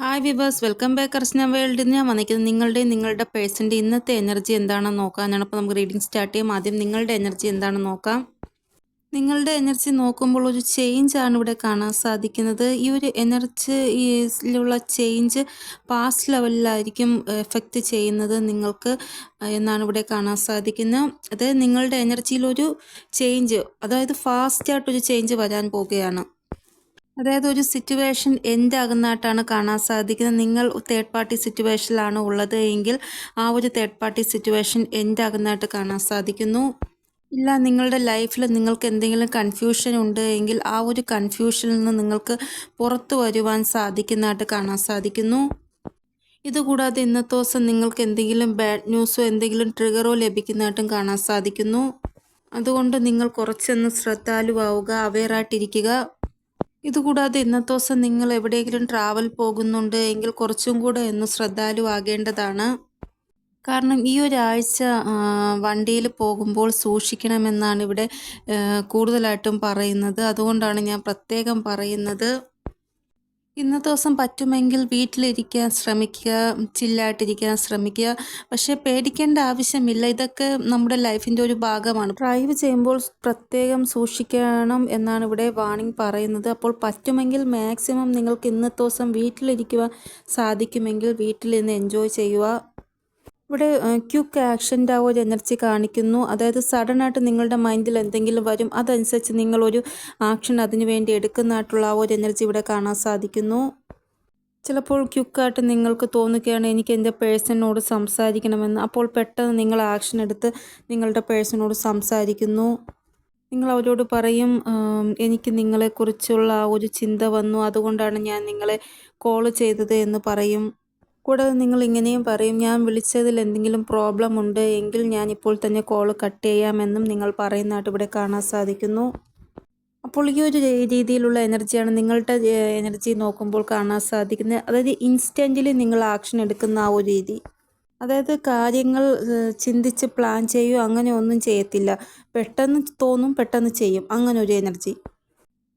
Hi viewers welcome back Archana വേൾഡിൽ ഞാൻ വന്നിരിക്കുന്നത് നിങ്ങളുടെ നിങ്ങളുടെ പേഴ്സന്റെ ഇന്നത്തെ എനർജി എന്താണെന്ന് നോക്കാനാണ്. അപ്പോൾ നമുക്ക് റീഡിംഗ് സ്റ്റാർട്ട് ചെയ്യാം. ആദ്യം നിങ്ങളുടെ എനർജി എന്താണെന്ന് നോക്കാം. നിങ്ങളുടെ എനർജി നോക്കുമ്പോൾ ഒരു ചേഞ്ച് ആണ് ഇവിടെ കാണാൻ സാധിക്കുന്നത്. ഈ ഒരു എനർജിയിലുള്ള ചേഞ്ച് പാസ്റ്റ് ലെവലിലായിരിക്കും എഫക്റ്റ് ചെയ്യുന്നത് നിങ്ങൾക്ക് എന്നാണ് ഇവിടെ കാണാൻ സാധിക്കുന്നത്. അതായത് നിങ്ങളുടെ എനർജിയിലൊരു ചേഞ്ച് അതായത് ഫാസ്റ്റായിട്ടൊരു ചേഞ്ച് വരാൻ പോവുകയാണ്. അതായത് ഒരു സിറ്റുവേഷൻ എൻഡ് ആകുന്നതായിട്ടാണ് കാണാൻ സാധിക്കുന്നത്. നിങ്ങൾ തേർഡ് പാർട്ടി സിറ്റുവേഷനിലാണ് ഉള്ളത് എങ്കിൽ ആ ഒരു തേർഡ് പാർട്ടി സിറ്റുവേഷൻ എൻഡ് ആകുന്നതായിട്ട് കാണാൻ സാധിക്കുന്നു. ഇല്ല നിങ്ങളുടെ ലൈഫിൽ നിങ്ങൾക്ക് എന്തെങ്കിലും കൺഫ്യൂഷൻ ഉണ്ട് എങ്കിൽ ആ ഒരു കൺഫ്യൂഷനിൽ നിന്ന് നിങ്ങൾക്ക് പുറത്തു വരുവാൻ സാധിക്കുന്നതായിട്ട് കാണാൻ സാധിക്കുന്നു. ഇതുകൂടാതെ ഇന്നത്തെ ദിവസം നിങ്ങൾക്ക് എന്തെങ്കിലും ബാഡ് ന്യൂസോ എന്തെങ്കിലും ട്രിഗറോ ലഭിക്കുന്നതായിട്ടും കാണാൻ സാധിക്കുന്നു. അതുകൊണ്ട് നിങ്ങൾ കുറച്ചൊന്ന് ശ്രദ്ധാലുവാവുക അവെയറായിട്ടിരിക്കുക ഇതുകൂടാതെ ഇന്നത്തെ ദിവസം നിങ്ങൾ എവിടെയെങ്കിലും ട്രാവൽ പോകുന്നുണ്ട് എങ്കിൽ കുറച്ചും കൂടെ ഒന്ന് ശ്രദ്ധാലുവാകേണ്ടതാണ്. കാരണം ഈ ഒരാഴ്ച വണ്ടിയിൽ പോകുമ്പോൾ സൂക്ഷിക്കണമെന്നാണ് ഇവിടെ കൂടുതലായിട്ടും പറയുന്നത്. അതുകൊണ്ടാണ് ഞാൻ പ്രത്യേകം പറയുന്നത്. ഇന്നത്തെ ദിവസം പറ്റുമെങ്കിൽ വീട്ടിലിരിക്കാൻ ശ്രമിക്കുക ചില്ലായിട്ടിരിക്കാൻ ശ്രമിക്കുക. പക്ഷേ പേടിക്കേണ്ട ആവശ്യമില്ല. ഇതൊക്കെ നമ്മുടെ ലൈഫിന്റെ ഒരു ഭാഗമാണ്. ഡ്രൈവ് ചെയ്യുമ്പോൾ പ്രത്യേകം സൂക്ഷിക്കണം എന്നാണ് ഇവിടെ വാണിംഗ് പറയുന്നത്. അപ്പോൾ പറ്റുമെങ്കിൽ മാക്സിമം നിങ്ങൾക്ക് ഇന്നത്തെ ദിവസം വീട്ടിലിരിക്കുവാൻ സാധിക്കുമെങ്കിൽ വീട്ടിൽ നിന്ന് എൻജോയ് ചെയ്യുക. ഇവിടെ ക്യുക്ക് ആക്ഷന്റെ ആ ഒരു എനർജി കാണിക്കുന്നു. അതായത് സഡനായിട്ട് നിങ്ങളുടെ മൈൻഡിൽ എന്തെങ്കിലും വരും അതനുസരിച്ച് നിങ്ങളൊരു ആക്ഷൻ അതിനു വേണ്ടി എടുക്കുന്നതായിട്ടുള്ള ആ ഒരു എനർജി ഇവിടെ കാണാൻ സാധിക്കുന്നു. ചിലപ്പോൾ ക്യുക്കായിട്ട് നിങ്ങൾക്ക് തോന്നുകയാണ് എനിക്ക് എന്റെ പേഴ്സണിനോട് സംസാരിക്കണമെന്ന്. അപ്പോൾ പെട്ടെന്ന് നിങ്ങൾ ആക്ഷൻ എടുത്ത് നിങ്ങളുടെ പേഴ്സണിനോട് സംസാരിക്കുന്നു. നിങ്ങൾ അവരോട് പറയും എനിക്ക് നിങ്ങളെക്കുറിച്ചുള്ള ആ ഒരു ചിന്ത വന്നു. അതുകൊണ്ടാണ് ഞാൻ നിങ്ങളെ കോൾ ചെയ്തത് എന്ന് പറയും. കൂടാതെ നിങ്ങൾ ഇങ്ങനെയും പറയും ഞാൻ വിളിച്ചതിൽ എന്തെങ്കിലും പ്രോബ്ലം ഉണ്ട് എങ്കിൽ ഞാൻ ഇപ്പോൾ തന്നെ കോൾ കട്ട് ചെയ്യാമെന്നും നിങ്ങൾ പറയുന്നതായിട്ട് ഇവിടെ കാണാൻ സാധിക്കുന്നു. അപ്പോൾ ഈ ഒരു രീതിയിലുള്ള എനർജിയാണ് നിങ്ങളുടെ എനർജി നോക്കുമ്പോൾ കാണാൻ സാധിക്കുന്നത്. അതായത് ഇൻസ്റ്റന്റിലി നിങ്ങൾ ആക്ഷൻ എടുക്കുന്ന ആ ഒരു രീതി. അതായത് കാര്യങ്ങൾ ചിന്തിച്ച് പ്ലാൻ ചെയ്യുകയോ അങ്ങനെ ഒന്നും ചെയ്യത്തില്ല. പെട്ടെന്ന് തോന്നും പെട്ടെന്ന് ചെയ്യും. അങ്ങനെ ഒരു എനർജി.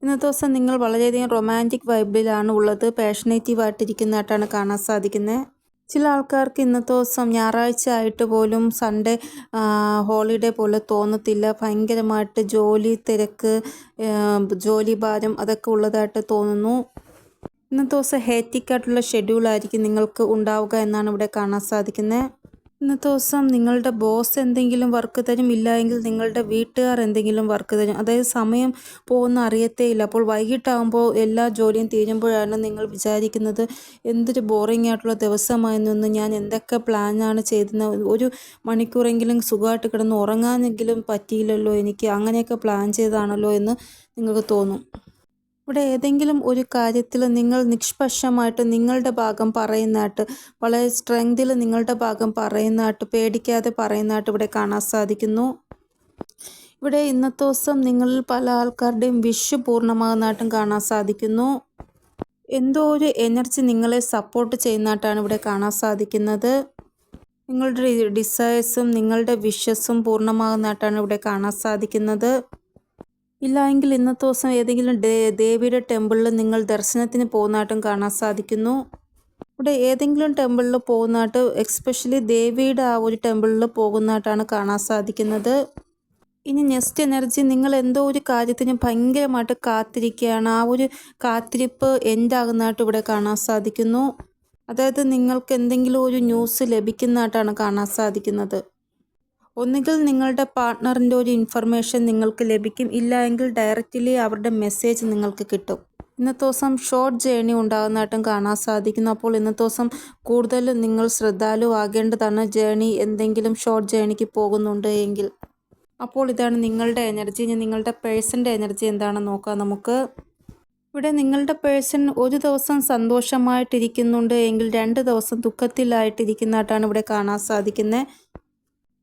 ഇന്നത്തെ ദിവസം നിങ്ങൾ വളരെയധികം റൊമാന്റിക് വൈബിലാണ് ഉള്ളത്. പാഷനേറ്റീവ് ആയിട്ടിരിക്കുന്നതായിട്ടാണ് കാണാൻ സാധിക്കുന്നത്. ചില ആൾക്കാർക്ക് ഇന്നത്തെ ദിവസം ഞായറാഴ്ച ആയിട്ട് പോലും സൺഡേ ഹോളിഡേ പോലെ തോന്നത്തില്ല. ഭയങ്കരമായിട്ട് ജോലി തിരക്ക് ജോലി ഭാരം അതൊക്കെ ഉള്ളതായിട്ട് തോന്നുന്നു. ഇന്നത്തെ ദിവസം ഹേറ്റിക്കായിട്ടുള്ള ഷെഡ്യൂളായിരിക്കും നിങ്ങൾക്ക് ഉണ്ടാവുക എന്നാണ് ഇവിടെ കാണാൻ സാധിക്കുന്നത്. ഇന്നത്തെ ദിവസം നിങ്ങളുടെ ബോസ് എന്തെങ്കിലും വർക്ക് തരും. ഇല്ല എങ്കിൽ നിങ്ങളുടെ വീട്ടുകാർ എന്തെങ്കിലും വർക്ക് തരും. അതായത് സമയം പോകുന്ന അറിയത്തേ ഇല്ല അപ്പോൾ വൈകിട്ടാകുമ്പോൾ എല്ലാ ജോലിയും തീരുമ്പോഴാണ് നിങ്ങൾ വിചാരിക്കുന്നത് എന്തൊരു ബോറിംഗ് ആയിട്ടുള്ള ദിവസമായിരുന്നു ഞാൻ എന്തൊക്കെ പ്ലാനാണ് ചെയ്തത് ഒരു മണിക്കൂറെങ്കിലും സുഖമായിട്ട് കിടന്ന് ഉറങ്ങാനെങ്കിലും പറ്റിയില്ലല്ലോ എനിക്ക്. അങ്ങനെയൊക്കെ പ്ലാൻ ചെയ്താണല്ലോ എന്ന് നിങ്ങൾക്ക് തോന്നും. ഇവിടെ ഏതെങ്കിലും ഒരു കാര്യത്തിൽ നിങ്ങൾ നിഷ്പക്ഷമായിട്ട് നിങ്ങളുടെ ഭാഗം പറയുന്നതായിട്ട് വളരെ സ്ട്രെങ്തിൽ നിങ്ങളുടെ ഭാഗം പറയുന്നതായിട്ട് പേടിക്കാതെ പറയുന്നതായിട്ട് ഇവിടെ കാണാൻ സാധിക്കുന്നു. ഇവിടെ ഇന്നത്തെ ദിവസം നിങ്ങളിൽ പല ആൾക്കാരുടെയും വിഷ് പൂർണമാകുന്നതായിട്ടും കാണാൻ സാധിക്കുന്നു. എന്തോ ഒരു എനർജി നിങ്ങളെ സപ്പോർട്ട് ചെയ്യുന്നതായിട്ടാണ് ഇവിടെ കാണാൻ സാധിക്കുന്നത്. നിങ്ങളുടെ ഡിസയേഴ്സും നിങ്ങളുടെ വിഷസും പൂർണമാകുന്നതായിട്ടാണ് ഇവിടെ കാണാൻ സാധിക്കുന്നത്. ഇല്ല എങ്കിൽ ഇന്നത്തെ ദിവസം ഏതെങ്കിലും ദേവിയുടെ ടെമ്പിളിൽ നിങ്ങൾ ദർശനത്തിന് പോകുന്നതായിട്ടും കാണാൻ സാധിക്കുന്നു. ഇവിടെ ഏതെങ്കിലും ടെമ്പിളിൽ പോകുന്നതായിട്ട് എക്സ്പെഷ്യലി ദേവിയുടെ ആ ഒരു ടെമ്പിളിൽ പോകുന്നതായിട്ടാണ് കാണാൻ സാധിക്കുന്നത്. ഇനി നെക്സ്റ്റ് എനർജി നിങ്ങൾ എന്തോ ഒരു കാര്യത്തിന് ഭയങ്കരമായിട്ട് കാത്തിരിക്കുകയാണ്. ആ ഒരു കാത്തിരിപ്പ് എൻഡാകുന്നതായിട്ട് ഇവിടെ കാണാൻ സാധിക്കുന്നു. അതായത് നിങ്ങൾക്ക് എന്തെങ്കിലും ഒരു ന്യൂസ് ലഭിക്കുന്നതായിട്ടാണ് കാണാൻ സാധിക്കുന്നത്. ഒന്നുകിൽ നിങ്ങളുടെ പാർട്ട്ണറിന്റെ ഒരു ഇൻഫർമേഷൻ നിങ്ങൾക്ക് ലഭിക്കും. ഇല്ല എങ്കിൽ ഡയറക്റ്റ്ലി അവരുടെ മെസ്സേജ് നിങ്ങൾക്ക് കിട്ടും. ഇന്നത്തെ ദിവസം ഷോർട്ട് ജേണി ഉണ്ടാകുന്നതായിട്ടും കാണാൻ സാധിക്കുന്നു. അപ്പോൾ ഇന്നത്തെ ദിവസം കൂടുതൽ നിങ്ങൾ ശ്രദ്ധാലുവാകേണ്ടതാണ് ജേണി എന്തെങ്കിലും ഷോർട്ട് ജേണിക്ക് പോകുന്നുണ്ട് എങ്കിൽ. അപ്പോൾ ഇതാണ് നിങ്ങളുടെ എനർജി നിങ്ങളുടെ പേഴ്സന്റെ എനർജി എന്താണെന്ന് നോക്കാം നമുക്ക്. ഇവിടെ നിങ്ങളുടെ പേഴ്സൺ ഒരു ദിവസം സന്തോഷമായിട്ടിരിക്കുന്നുണ്ട് എങ്കിൽ രണ്ട് ദിവസം ദുഃഖത്തിലായിട്ടിരിക്കുന്നതായിട്ടാണ് ഇവിടെ കാണാൻ സാധിക്കുന്നത്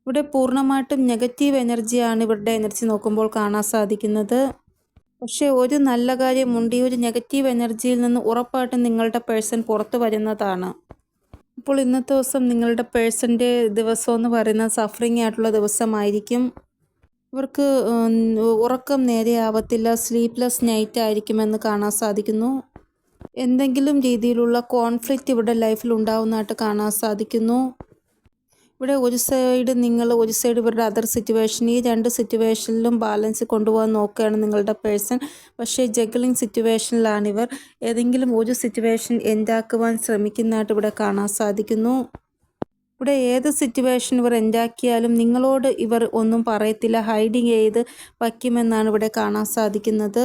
ഇവിടെ പൂർണമായിട്ടും നെഗറ്റീവ് എനർജിയാണ് ഇവരുടെ എനർജി നോക്കുമ്പോൾ കാണാൻ സാധിക്കുന്നത്. പക്ഷേ ഒരു നല്ല കാര്യമുണ്ട്. ഈ ഒരു നെഗറ്റീവ് എനർജിയിൽ നിന്ന് ഉറപ്പായിട്ടും നിങ്ങളുടെ പേഴ്സൺ പുറത്തു വരുന്നതാണ്. അപ്പോൾ ഇന്നത്തെ ദിവസം നിങ്ങളുടെ പേഴ്സന്റെ ദിവസം എന്ന് പറയുന്നത് സഫറിങ് ആയിട്ടുള്ള ദിവസമായിരിക്കും. ഇവർക്ക് ഉറക്കം നേരെ ആവത്തില്ല. സ്ലീപ്ലെസ് നൈറ്റ് ആയിരിക്കുമെന്ന് കാണാൻ സാധിക്കുന്നു. എന്തെങ്കിലും രീതിയിലുള്ള കോൺഫ്ലിക്റ്റ് ഇവരുടെ ലൈഫിൽ ഉണ്ടാവുന്നതായിട്ട് കാണാൻ സാധിക്കുന്നു. ഇവിടെ ഒരു സൈഡ് നിങ്ങൾ ഒരു സൈഡ് ഇവരുടെ അതർ സിറ്റുവേഷൻ ഈ രണ്ട് സിറ്റുവേഷനിലും ബാലൻസ് കൊണ്ടുപോകാൻ നോക്കുകയാണ് നിങ്ങളുടെ പേഴ്സൺ പക്ഷേ ജഗ്ലിംഗ് സിറ്റുവേഷനിലാണ് ഇവർ. ഏതെങ്കിലും ഒരു സിറ്റുവേഷൻ എൻഡാക്കുവാൻ ശ്രമിക്കുന്നതായിട്ട് ഇവിടെ കാണാൻ സാധിക്കുന്നു. ഇവിടെ ഏത് സിറ്റുവേഷൻ ഇവർ എൻഡാക്കിയാലും നിങ്ങളോട് ഇവർ ഒന്നും പറയത്തില്ല. ഹൈഡിങ് ചെയ്ത് വയ്ക്കുമെന്നാണ് ഇവിടെ കാണാൻ സാധിക്കുന്നത്.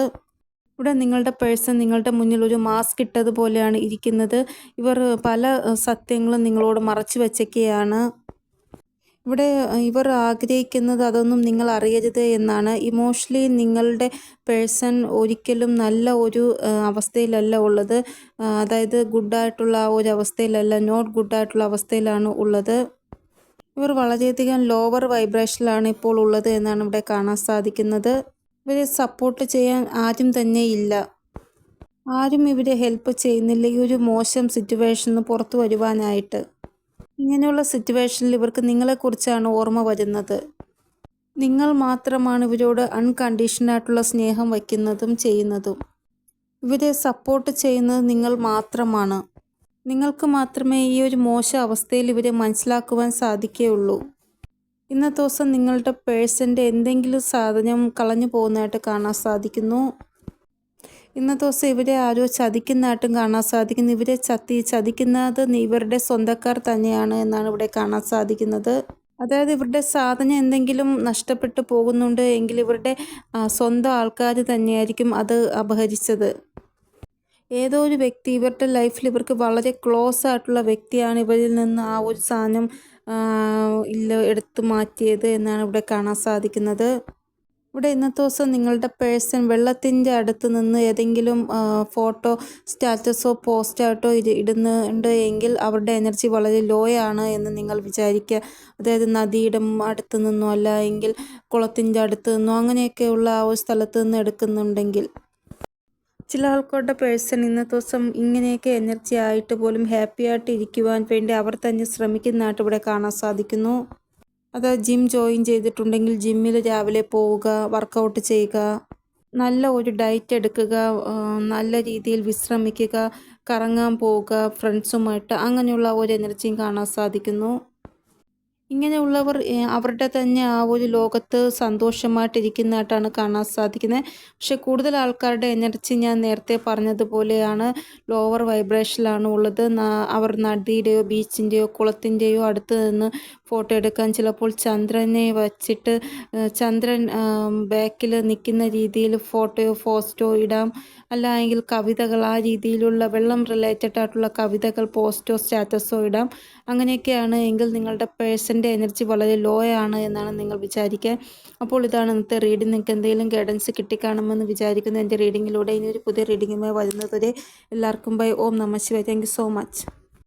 ഇവിടെ നിങ്ങളുടെ പേഴ്സൺ നിങ്ങളുടെ മുന്നിൽ ഒരു മാസ്ക് ഇട്ടതുപോലെയാണ് ഇരിക്കുന്നത്. ഇവർ പല സത്യങ്ങളും നിങ്ങളോട് മറച്ചു വച്ചൊക്കെയാണ്. ഇവിടെ ഇവർ ആഗ്രഹിക്കുന്നത് അതൊന്നും നിങ്ങൾ അറിയരുത് എന്നാണ്. ഇമോഷണലി നിങ്ങളുടെ പേഴ്സൺ ഒരിക്കലും നല്ല ഒരു അവസ്ഥയിലല്ല ഉള്ളത്. അതായത് ഗുഡായിട്ടുള്ള ആ ഒരു അവസ്ഥയിലല്ല നോട്ട് ഗുഡായിട്ടുള്ള അവസ്ഥയിലാണ് ഉള്ളത്. ഇവർ വളരെയധികം ലോവർ വൈബ്രേഷനിലാണ് ഇപ്പോൾ ഉള്ളത് എന്നാണ് ഇവിടെ കാണാൻ സാധിക്കുന്നത്. ഇവരെ സപ്പോർട്ട് ചെയ്യാൻ ആരും തന്നെ ഇല്ല. ആരും ഇവരെ ഹെൽപ്പ് ചെയ്യുന്നില്ല. ഈ ഒരു മോശം സിറ്റുവേഷനിൽ പുറത്തു വരുവാനായിട്ട്. ഇങ്ങനെയുള്ള സിറ്റുവേഷനിൽ ഇവർക്ക് നിങ്ങളെക്കുറിച്ചാണ് ഓർമ്മ വരുന്നത്. നിങ്ങൾ മാത്രമാണ് ഇവരോട് അൺകണ്ടീഷനായിട്ടുള്ള സ്നേഹം വയ്ക്കുന്നതും ചെയ്യുന്നതും. ഇവരെ സപ്പോർട്ട് ചെയ്യുന്നത് നിങ്ങൾ മാത്രമാണ്. നിങ്ങൾക്ക് മാത്രമേ ഈ ഒരു മോശ അവസ്ഥയിൽ ഇവരെ മനസ്സിലാക്കുവാൻ സാധിക്കുകയുള്ളൂ. ഇന്നത്തെ ദിവസം നിങ്ങളുടെ പേഴ്സന്റെ എന്തെങ്കിലും സാധനം കളഞ്ഞു പോകുന്നതായിട്ട് കാണാൻ സാധിക്കുന്നു. ഇന്നത്തെ ദിവസം ഇവരെ ആരോ ചതിക്കുന്നതായിട്ടും കാണാൻ സാധിക്കുന്നു. ഇവരെ ചത്തി ചതിക്കുന്നത് ഇവരുടെ സ്വന്തക്കാർ തന്നെയാണ് എന്നാണ് ഇവിടെ കാണാൻ സാധിക്കുന്നത്. അതായത് ഇവരുടെ സാധനം എന്തെങ്കിലും നഷ്ടപ്പെട്ടു പോകുന്നുണ്ട് എങ്കിൽ ഇവരുടെ സ്വന്തം ആൾക്കാർ തന്നെയായിരിക്കും അത് അപഹരിച്ചത്. ഏതോ ഒരു വ്യക്തി ഇവരുടെ ലൈഫിൽ ഇവർക്ക് വളരെ ക്ലോസ് ആയിട്ടുള്ള വ്യക്തിയാണ് ഇവരിൽ നിന്ന് ആ ഒരു സാധനം ഇല്ല എടുത്തു മാറ്റിയത് എന്നാണ് ഇവിടെ കാണാൻ സാധിക്കുന്നത്. ഇവിടെ ഇന്നത്തെ ദിവസം നിങ്ങളുടെ പേഴ്സൺ വെള്ളത്തിന്റെ അടുത്ത് നിന്ന് ഏതെങ്കിലും ഫോട്ടോ സ്റ്റാറ്റസോ പോസ്റ്റായിട്ടോ ഇടുന്നുണ്ട് എങ്കിൽ അവരുടെ എനർജി വളരെ ലോ ആണ് എന്ന് നിങ്ങൾ വിചാരിക്കുക അതായത് നദിയുടെ അടുത്ത് നിന്നോ അല്ല എങ്കിൽ കുളത്തിന്റെ അടുത്ത് നിന്നോ അങ്ങനെയൊക്കെയുള്ള ആ ഒരു സ്ഥലത്ത് നിന്ന് എടുക്കുന്നുണ്ടെങ്കിൽ. ചില ആൾക്കാരുടെ പേഴ്സൺ ഇന്നത്തെ ദിവസം ഇങ്ങനെയൊക്കെ എനർജി ആയിട്ട് പോലും ഹാപ്പി ആയിട്ട് ഇരിക്കുവാൻ വേണ്ടി അവർ തന്നെ ശ്രമിക്കുന്നതായിട്ട് ഇവിടെ കാണാൻ സാധിക്കുന്നു. അത് ജിം ജോയിൻ ചെയ്തിട്ടുണ്ടെങ്കിൽ ജിമ്മിൽ രാവിലെ പോവുക വർക്കൗട്ട് ചെയ്യുക നല്ല ഒരു ഡയറ്റ് എടുക്കുക നല്ല രീതിയിൽ വിശ്രമിക്കുക കറങ്ങാൻ പോവുക ഫ്രണ്ട്സുമായിട്ട് അങ്ങനെയുള്ള ഒരു എനർജിയും കാണാൻ സാധിക്കുന്നു. ഇങ്ങനെയുള്ളവർ അവരുടെ തന്നെ ആ ഒരു ലോകത്ത് സന്തോഷമായിട്ടിരിക്കുന്നതായിട്ടാണ് കാണാൻ സാധിക്കുന്നത്. പക്ഷെ കൂടുതൽ ആൾക്കാരുടെ എനർജി ഞാൻ നേരത്തെ പറഞ്ഞതുപോലെയാണ് ലോവർ വൈബ്രേഷനിലാണ് ഉള്ളത്. അവർ നദിയുടെയോ ബീച്ചിന്റെയോ കുളത്തിന്റെയോ അടുത്ത് നിന്ന് ഫോട്ടോ എടുക്കാൻ ചിലപ്പോൾ ചന്ദ്രനെ വച്ചിട്ട് ചന്ദ്രൻ ബാക്കിൽ നിൽക്കുന്ന രീതിയിൽ ഫോട്ടോയോ പോസ്റ്റോ ഇടാം. അല്ലെങ്കിൽ കവിതകൾ ആ രീതിയിലുള്ള വെള്ളം റിലേറ്റഡ് ആയിട്ടുള്ള കവിതകൾ പോസ്റ്റോ സ്റ്റാറ്റസോ ഇടാം. അങ്ങനെയൊക്കെയാണ് എങ്കിൽ നിങ്ങളുടെ പേഴ്സന്റെ എനർജി വളരെ ലോ ആണ് എന്നാണ് നിങ്ങൾ വിചാരിക്കുക അപ്പോൾ ഇതാണ് ഇന്നത്തെ റീഡിംഗ് നിങ്ങൾക്ക് എന്തെങ്കിലും ഗൈഡൻസ് കിട്ടിക്കാണുമെന്ന് വിചാരിക്കുന്നു. എന്റെ റീഡിങ്ങിലൂടെ ഇനി ഒരു പുതിയ റീഡിങ്ങുമായി വരുന്നതുവരെ എല്ലാവർക്കും ബൈ ഓം നമ ശിവായ. Thank so much